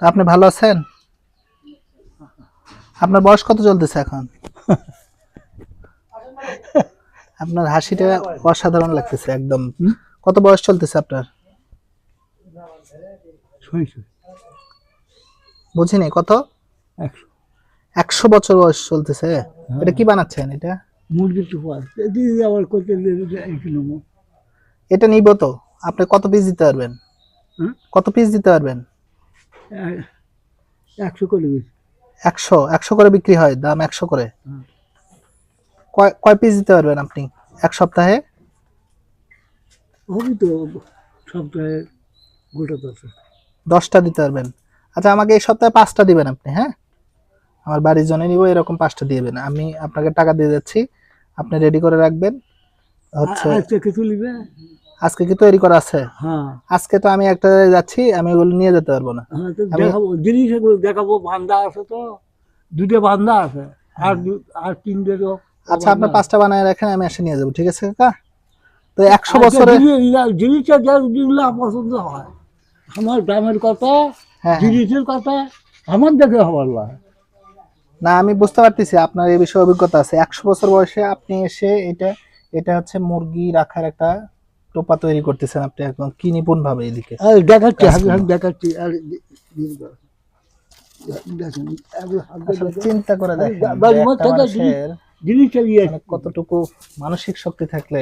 তা আপনি ভালো আছেন? আপনার বয়স কত চলতেছে এখন? আপনার হাসিটা অসাধারণ লাগতেছে একদম। কত বয়স চলতেছে আপনার? শুনছি বুঝিনি কত? একশো। বছর বয়স চলতেছে? এটা কি বানাচ্ছেন এটা? মুরগির টুপা আবার করতে এটা নিব তো। আপনি কত পিস দিতে পারবেন? হুম? কত পিস দিতে পারবেন? একশো করে একশো একশো করে বিক্রি হয় দাম একশো করে। কয় কয় পিস দিতে পারবেন আপনি এক সপ্তাহে? হবে তো সপ্তাহে গোটা দশ। দশটা দিতে পারবেন। আচ্ছা আমাকে এই সপ্তাহে পাঁচটা দিবেন আপনি হ্যাঁ? আমার বাড়ির জন্য নিব এরকম পাঁচটা দিয়ে দেবেন। আমি আপনাকে টাকা দিয়ে যাচ্ছি আপনি রেডি করে রাখবেন। হচ্ছে আজকে কিছু নিবে? আজকে কি তৈরি করা আছে? হ্যাঁ। আজকে তো আমি একটা যাচ্ছি আমি ওগুলো নিয়ে যেতে পারব না। হ্যাঁ দেখাবো জিনিস এগুলো দেখাবো বান্ধা আছে তো দুটো বান্ধা আছে আর আর তিনটে তো আচ্ছা বান্ধা। পাঁচটা বানায় রাখেন আমি এসে নিয়ে যাব ঠিক আছে কাকা? তো একশো বছরে জিনিসটা যা যেগুলো পছন্দ হয় আমার গ্রামের কথা হ্যাঁ হ্যাঁ। জিনিসের কথা আমার দেখে হবার লাগে না আমি বুঝতে পারতেছি আপনার এই বিষয়ে অভিজ্ঞতা আছে। একশো বছর বয়সে আপনি এসে এটা এটা হচ্ছে মুরগি রাখার একটা টোপা তৈরি করতেছেন আপনি একদম কি নিপুণ ভাবে এদিকে দেখাচ্ছি দেখাচ্ছি আর। চিন্তা করে দেখেন মানে কতটুকু মানসিক শক্তি থাকলে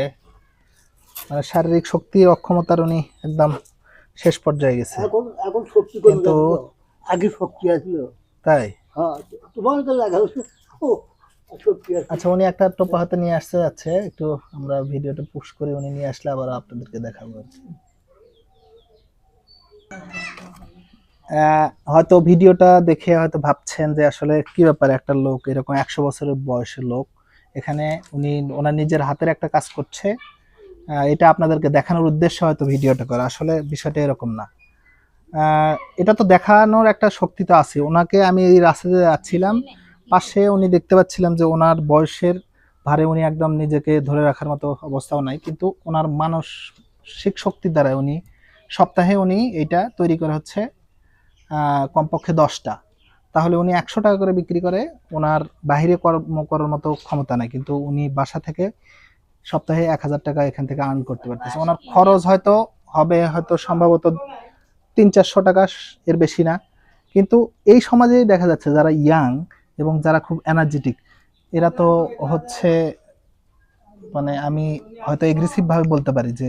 মানে শারীরিক শক্তির অক্ষমতার উনি একদম শেষ পর্যায়ে গেছে। শক্তি কিন্তু- আগে শক্তি আসলো তাই? হ্যাঁ তোমার তো শক্তি আচ্ছা উনি একটা টোপা হাতে নিয়ে আসতে যাচ্ছে। একটু আমরা ভিডিওটা পুশ করে উনি নিয়ে আসলে আবার আপনাদেরকে দেখাবো হয়তো ভিডিওটা দেখে হয়তো ভাবছেন যে আসলে কি ব্যাপার একটা লোক, এরকম একশো বছরের বয়সের লোক। এখানে উনি, ওনার নিজের হাতের একটা কাজ করছে। এটা আপনাদেরকে দেখানোর উদ্দেশ্যে হয়তো ভিডিওটা করা। আসলে বিষয়টা এরকম না। এটা তো দেখানোর একটা শক্তি তো আছে। ওনাকে আমি এই রাস্তাতে যাচ্ছিলাম। পাশে উনি দেখতে পাচ্ছিলাম যে ওনার বয়সের ভারে উনি একদম নিজেকে ধরে রাখার মতো অবস্থাও নাই, কিন্তু ওনার মানসিক শক্তির দ্বারা উনি সপ্তাহে উনি এটা তৈরি করে হচ্ছে কমপক্ষে দশটা। তাহলে উনি একশো টাকা করে বিক্রি করে, ওনার বাহিরে কর্ম করার মতো ক্ষমতা নাই, কিন্তু উনি বাসা থেকে সপ্তাহে এক হাজার টাকা এখান থেকে আর্ন করতে পারতেছে। ওনার খরচ হয়তো হবে, হয়তো সম্ভবত তিন চারশো টাকা, এর বেশি না। কিন্তু এই সমাজেই দেখা যাচ্ছে যারা ইয়াং এবং যারা খুব এনার্জেটিক এরা তো হচ্ছে মানে আমি হয়তো এগ্রেসিভভাবে বলতে পারি যে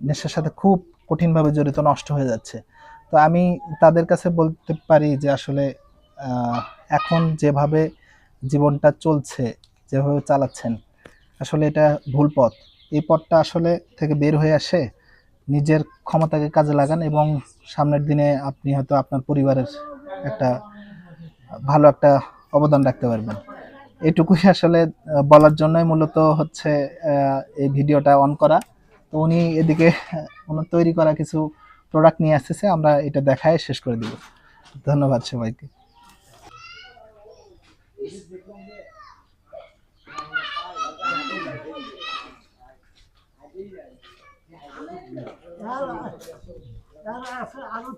নেশার সাথে খুব কঠিনভাবে জড়িত, নষ্ট হয়ে যাচ্ছে। তো আমি তাদের কাছে বলতে পারি যে আসলে এখন যেভাবে জীবনটা চলছে, যেভাবে চালাচ্ছেন, আসলে এটা ভুল পথ। এই পথটা আসলে থেকে বের হয়ে আসে, নিজের ক্ষমতাকে কাজে লাগান এবং সামনের দিনে আপনি হয়তো আপনার পরিবারের একটা ভালো একটা অবদান রাখতে পারবেন। এটুকুই আসলে বলার জন্যই মূলত হচ্ছে এই ভিডিওটা অন করা। তো উনি এদিকে ওনার তৈরি করা কিছু প্রোডাক্ট নিয়ে আসতেছে, আমরা এটা দেখায় শেষ করে দিব। ধন্যবাদ সবাইকে। আরও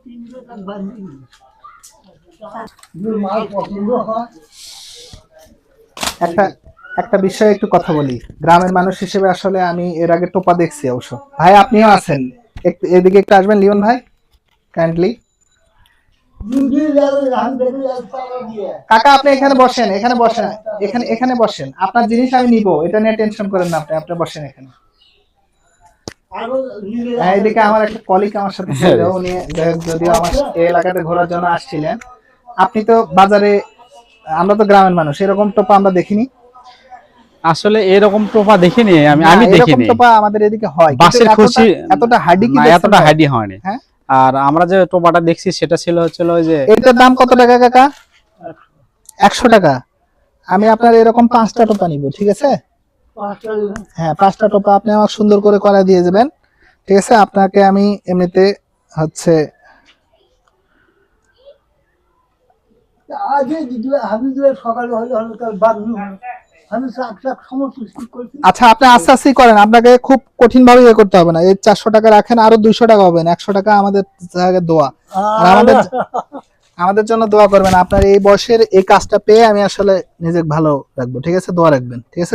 একটা একটা বিষয়ে একটু কথা বলি। গ্রামের মানুষ হিসেবে আসলে আমি এর আগে টোপা দেখছি অবশ্য। ভাই, আপনিও আছেন। এদিকে একটু আসবেন, লিওন ভাই? কাইন্ডলি কাকা, আপনি এখানে বসেন এখানে বসেন। এখানে এখানে বসেন। আপনার জিনিস আমি নিব। এটা নিয়ে টেনশন করেন না আপনি আপনি বসেন এখানে। হ্যাঁ, এদিকে আমার একটা কলিগ আমার সাথে ছিল উনি যদিও আমার এই এলাকাতে ঘোরার জন্য আসছিলেন। আপনি তো বাজারে আমরা তো গ্রামের মানুষ এরকম টোপা আমরা দেখিনি। আসলে এরকম টোপা দেখিনি আমি আমি দেখিনি। টোপা আমাদের এদিকে হয় এতটা- খুশি এতটা হাডি কি এতটা? হাইডি হয়নি। হ্যাঁ? আর আমরা যে টোপাটা দেখছি সেটা ছিল হচ্ছিল ওই যে এটার দাম কত টাকা কাকা? একশো টাকা। আমি আপনার এরকম পাঁচটা টোপা নিব ঠিক আছে? হ্যাঁ পাঁচটা টোপা আপনি আমাকে সুন্দর করে করা দিয়ে যাবেন ঠিক আছে? আপনাকে আমি এমনিতে হচ্ছে আচ্ছা আপনি আস্তে আস্তেই করেন। আপনাকে খুব কঠিন ভাবে ইয়ে করতে হবে না। এই চারশো টাকা রাখেন আরও দুইশো টাকা হবে একশো টাকা আমাদের দোয়া। আর আমাদের আমাদের জন্য দোয়া করবেন। আপনার এই বয়সের এই কাজটা পেয়ে আমি আসলে নিজেকে ভালো রাখব। ঠিক আছে? দোয়া রাখবেন। ঠিক আছে?